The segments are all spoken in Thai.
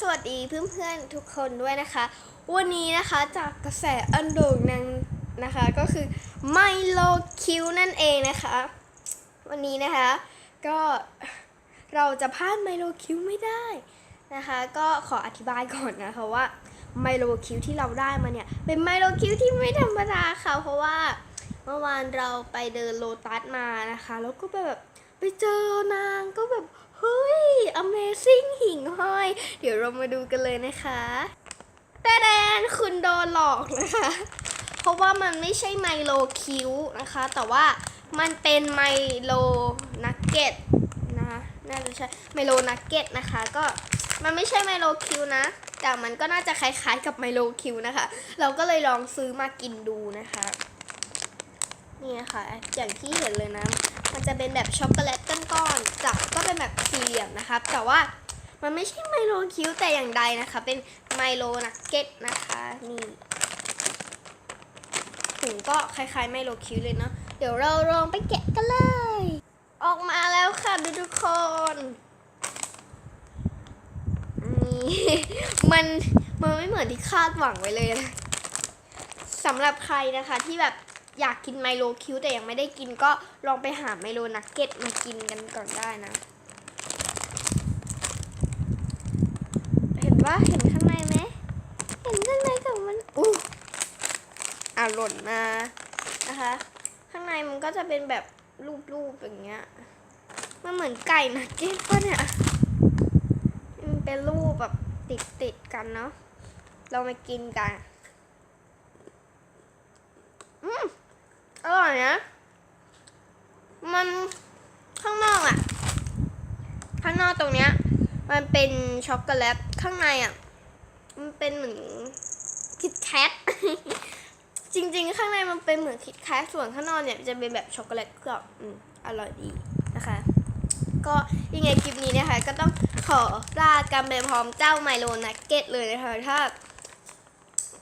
สวัสดีเพื่อนๆทุกคนด้วยนะคะ วันนี้นะคะจากกระแสอันโด่งดังนะคะ ก็คือไมโลคิวนั่นเองนะคะ วันนี้นะคะก็เราจะพลาดไมโลคิวไม่ได้นะคะ ก็ขออธิบายก่อนนะคะว่าไมโลคิวที่เราได้มาเนี่ย เป็นไมโลคิวที่ไม่ธรรมดาค่ะ เพราะว่าเมื่อวานเราไปเดินโลตัสมานะคะ แล้วก็แบบ ไปเจอนางก็แบบ เฮ้ย Amazing หิ่งห้อย เดี๋ยวเรามาดูกันเลยนะคะแต่แดนคุณโดนหลอกนะคะ เพราะว่ามันไม่ใช่ไมโลคิวนะคะ แต่ว่ามันเป็นไมโลนักเก็ตนะคะน่าจะใช่ไมโลนักเก็ตนะคะ ก็มันไม่ใช่ไมโลคิวนะ แต่มันก็น่าจะคล้ายๆกับไมโลคิวนะคะ เราก็เลยลองซื้อมากินดูนะคะ นี่นะคะอย่างที่เห็นเลยนะ มันจะเป็นแบบช็อกโกแลตก้อนๆจับก็เป็นแบบสี่เหลี่ยมนะครับ แต่ว่ามันไม่ใช่ไมโลคิวแต่อย่างใดนะคะ เป็นไมโลนักเก็ตนะคะนี่ถุงก็คล้ายๆไมโลคิวเลยเนาะเดี๋ยวเราลองไปแกะกันเลย ออกมาแล้วค่ะทุกคนนี่มันมันไม่เหมือนที่คาดหวังไว้เลยนะสำหรับใครนะคะที่แบบ อยากกินไมโลคิวแต่ยังไม่ได้กินก็ลองไปหาไมโลนักเก็ตมากินกันก่อนได้นะ เห็นว่าเห็นข้างในไหมเห็นข้างในกับมันอู้อะหล่นมานะคะ ข้างในมันก็จะเป็นแบบรูปๆอย่างเงี้ยมันเหมือนไก่นักเก็ตปะเนี่ยมันเป็นรูปแบบติดติดๆกันเนาะเรามากินกัน อืม อยนะ มันข้างนอกอะข้างนอกตรงเนี้ย มันเป็นช็อกโกแลตข้างในอะมันเป็นเหมือนคิดแคทจริง ๆ ข้างในมันเป็นเหมือนคิดแคทส่วนข้างนอกเนี่ยจะเป็นแบบช็อกโกแลตเคลือบอืมอร่อยดีนะคะ ก็ยังไงคลิปนี้นะคะ ก็ต้องขอลากันไปพร้อมเจ้าไมโลนักเก็ตเลยนะคะถ้า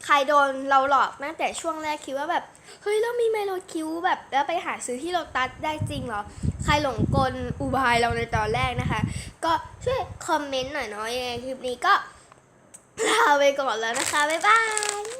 ใครโดนเราหลอกตั้งแต่ช่วงแรกคิดว่าแบบ เฮ้ยเรามีไมโลคิวแบบ แล้วไปหาซื้อที่โลตัสได้จริงเหรอ ใครหลงกลอุบายเราในตอนแรกนะคะ ก็ช่วยคอมเมนต์หน่อยเนาะยังไงคลิปนี้ก็ลาไปก่อนแล้วนะคะ บ๊ายบาย